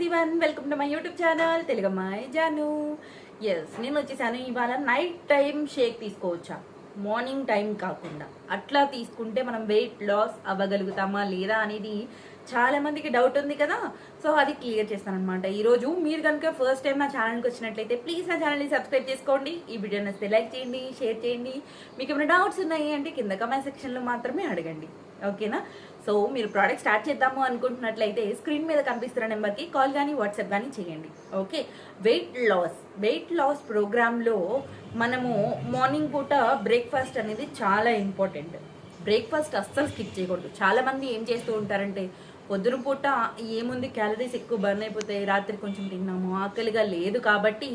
Everyone welcome to my YouTube channel తెలుగమ్మాయి Janu yes నేను వచ్చేసాను ఇవాళ నైట్ టైం షేక్ తీసుకోవచ్చా? మార్నింగ్ టైం కాకుండా. అట్లా తీసుకుంటే మనం వెయిట్ లాస్ అవ్వగలుగుతామా లేదా అనేది చాలా మందికి డౌట్ ఉంది కదా? సో అది క్లియర్ చేస్తాను అనమాట ఈరోజు మీరు కనుక ఫస్ట్ టైం నా ఛానల్కి వచ్చినట్లయితే ప్లీజ్ నా ఛానల్ని సబ్స్క్రైబ్ చేసుకోండి. ఈ వీడియో నచ్చితే లైక్ చేయండి షేర్ చేయండి. మీకు ఏమైనా డౌట్స్ ఉన్నాయి అంటే కింద కమెంట్ సెక్షన్లో మాత్రమే అడగండి. ఓకేనా? సో మీరు ప్రోడక్ట్ స్టార్ట్ చేద్దాము అనుకుంటున్నట్లయితే స్క్రీన్ మీద కనిపిస్తున్న నెంబర్కి కాల్ కానీ వాట్సాప్ కానీ చేయండి. Okay? Weight loss weight loss ప్రోగ్రాంలో మనము మార్నింగ్ పూట బ్రేక్ఫాస్ట్ అనేది చాలా ఇంపార్టెంట్ బ్రేక్ఫాస్ట్ అస్సలు స్కిప్ చేయకూడదు. చాలామంది ఏం చేస్తూ ఉంటారంటే పొద్దున పూట ఏముంది క్యాలరీస్ ఎక్కువ బర్న్ అయిపోతాయి రాత్రి కొంచెం తిన్నాము ఆకలిగా లేదు కాబట్టి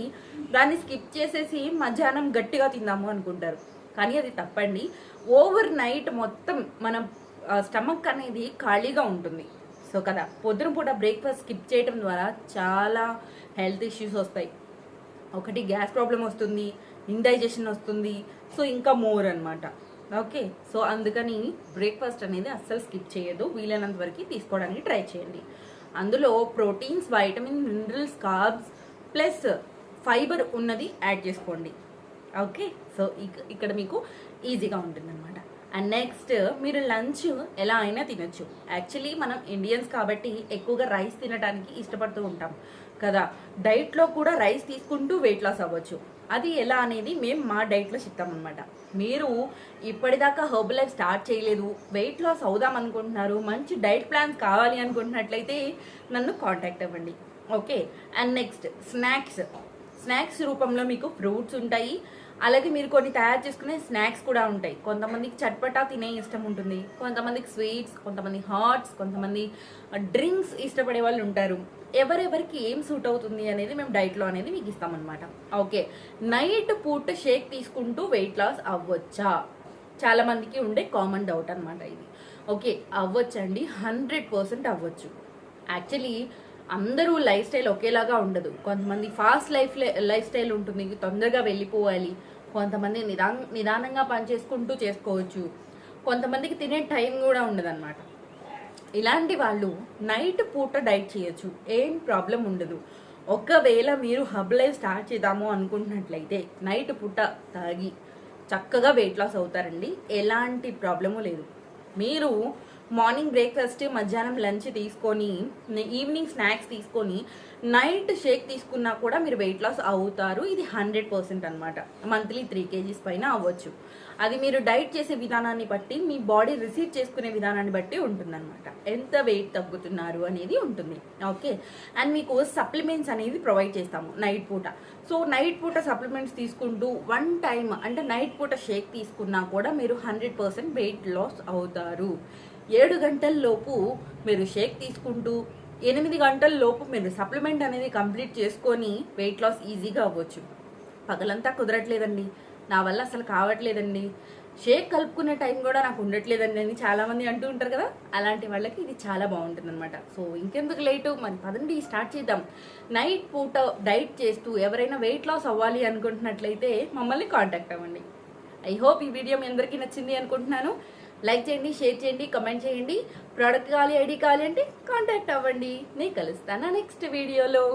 దాన్ని స్కిప్ చేసేసి మధ్యాహ్నం గట్టిగా తిందాము అనుకుంటారు. కానీ అది తప్పండి. ఓవర్ నైట్ మొత్తం మనం స్టమక్ అనేది ఖాళీగా ఉంటుంది. సో కదా పొద్దున పూట బ్రేక్ఫాస్ట్ స్కిప్ చేయడం ద్వారా చాలా హెల్త్ ఇష్యూస్ వస్తాయి. ఒకటి గ్యాస్ ప్రాబ్లం వస్తుంది ఇండైజెషన్ వస్తుంది సో ఇంకా మోర్ అనమాట ఓకే సో అందుకని బ్రేక్ఫాస్ట్ అనేది అస్సలు స్కిప్ చేయదు వీలైనంత వరకు తీసుకోవడానికి ట్రై చేయండి. అందులో proteins vitamin minerals carbs plus fibre ఉన్నది యాడ్ చేసుకోండి. ఓకే సో ఇక- ఇక్కడ మీకు ఈజీగా ఉంటుందన్నమాట. అండ్ నెక్స్ట్ మీరు లంచ్ ఎలా అయినా తినొచ్చు. యాక్చువల్లీ మనం ఇండియన్స్ కాబట్టి ఎక్కువగా రైస్ తినడానికి ఇష్టపడుతూ ఉంటాం కదా. డైట్లో కూడా రైస్ తీసుకుంటూ వెయిట్ లాస్ అవ్వచ్చు. అది ఎలా అనేది మేము మా డైట్లో చెప్తామన్నమాట మీరు ఇప్పటిదాకా హర్బల్ లైఫ్ స్టార్ట్ చేయలేదు వెయిట్ లాస్ అవుదాం అనుకుంటున్నారు మంచి డైట్ ప్లాన్స్ కావాలి అనుకుంటున్నట్లయితే నన్ను కాంటాక్ట్ అవ్వండి. Okay and next snacks snacks రూపంలో మీకు ఫ్రూట్స్ ఉంటాయి. అలాగే మీరు కొన్ని తయారు చేసుకునే స్నాక్స్ కూడా ఉంటాయి. కొంతమందికి చట్పటా తినే ఇష్టం ఉంటుంది. కొంతమందికి స్వీట్స్ కొంతమంది హాట్స్ కొంతమంది డ్రింక్స్ ఇష్టపడే వాళ్ళు ఉంటారు. ఎవరెవరికి ఏం సూట్ అవుతుంది అనేది మేము డైట్లో అనేది మీకు ఇస్తామన్నమాట. ఓకే. నైట్ పూట షేక్ తీసుకుంటూ వెయిట్ లాస్ అవ్వచ్చా? చాలా మందికి ఉండే కామన్ డౌట్ అనమాట ఇది. ఓకే. అవ్వచ్చండి. హండ్రెడ్ పర్సెంట్ అవ్వచ్చు. యాక్చువల్లీ అందరూ లైఫ్ స్టైల్ ఒకేలాగా ఉండదు. కొంతమంది ఫాస్ట్ లైఫ్ లైఫ్ స్టైల్ ఉంటుంది. తొందరగా వెళ్ళిపోవాలి. కొంతమంది నిదా నిదానంగా పని చేసుకుంటూ చేసుకోవచ్చు. కొంతమందికి తినే టైం కూడా ఉండదన్నమాట. ఇలాంటి వాళ్ళు నైట్ పూట డైట్ చేయొచ్చు. ఏం ప్రాబ్లం ఉండదు. ఒకవేళ మీరు హబ్ లైఫ్ స్టార్ట్ చేద్దాము అనుకుంటున్నట్లయితే నైట్ పూట తాగి చక్కగా వెయిట్ లాస్ అవుతారండి. ఎలాంటి ప్రాబ్లము లేదు. మీరు మార్నింగ్ బ్రేక్ఫాస్ట్ మధ్యాహ్నం లంచ్ తీసుకొని ఈవినింగ్ స్నాక్స్ తీసుకొని నైట్ షేక్ తీసుకున్నా కూడా మీరు వెయిట్ లాస్ అవుతారు. ఇది హండ్రెడ్ పర్సెంట్ అనమాట మంత్లీ త్రీ కేజీస్ పైన అవ్వచ్చు. అది మీరు డైట్ చేసే విధానాన్ని బట్టి మీ బాడీ రిసీవ్ చేసుకునే విధానాన్ని బట్టి ఉంటుందన్నమాట. ఎంత వెయిట్ తగ్గుతున్నారు అనేది ఉంటుంది. ఓకే? అండ్ మీకు సప్లిమెంట్స్ అనేది ప్రొవైడ్ చేస్తాము నైట్ పూట. సో నైట్ పూట సప్లిమెంట్స్ తీసుకుంటూ వన్ టైం అంటే నైట్ పూట షేక్ తీసుకున్నా కూడా మీరు హండ్రెడ్ పర్సెంట్ వెయిట్ లాస్ అవుతారు. ఏడు గంటల్లోపు మీరు షేక్ తీసుకుంటూ ఎనిమిది గంటల్లోపు మీరు సప్లిమెంట్ అనేది కంప్లీట్ చేసుకొని వెయిట్ లాస్ ఈజీగా అవ్వచ్చు. పగలంతా కుదరట్లేదండి. నా వల్ల అసలు కావట్లేదండి. షేక్ కలుపుకునే టైం కూడా నాకు ఉండట్లేదండి అని చాలామంది అంటూ ఉంటారు కదా? అలాంటి వాళ్ళకి ఇది చాలా బాగుంటుంది అనమాట సో ఇంకెందుకు లేటు? మరి పదండి స్టార్ట్ చేద్దాం. నైట్ పూట డైట్ చేస్తూ ఎవరైనా వెయిట్ లాస్ అవ్వాలి అనుకుంటున్నట్లయితే మమ్మల్ని కాంటాక్ట్ అవ్వండి. ఐ హోప్ ఈ వీడియో మీ అందరికీ నచ్చింది అనుకుంటున్నాను. లైక్ చేయండి షేర్ చేయండి కమెంట్ చేయండి. ప్రోడక్ట్ కావాలి ఐడి కావాలి అంటే కాంటాక్ట్ అవ్వండి. నేను కలుస్తాను నెక్స్ట్ వీడియోలో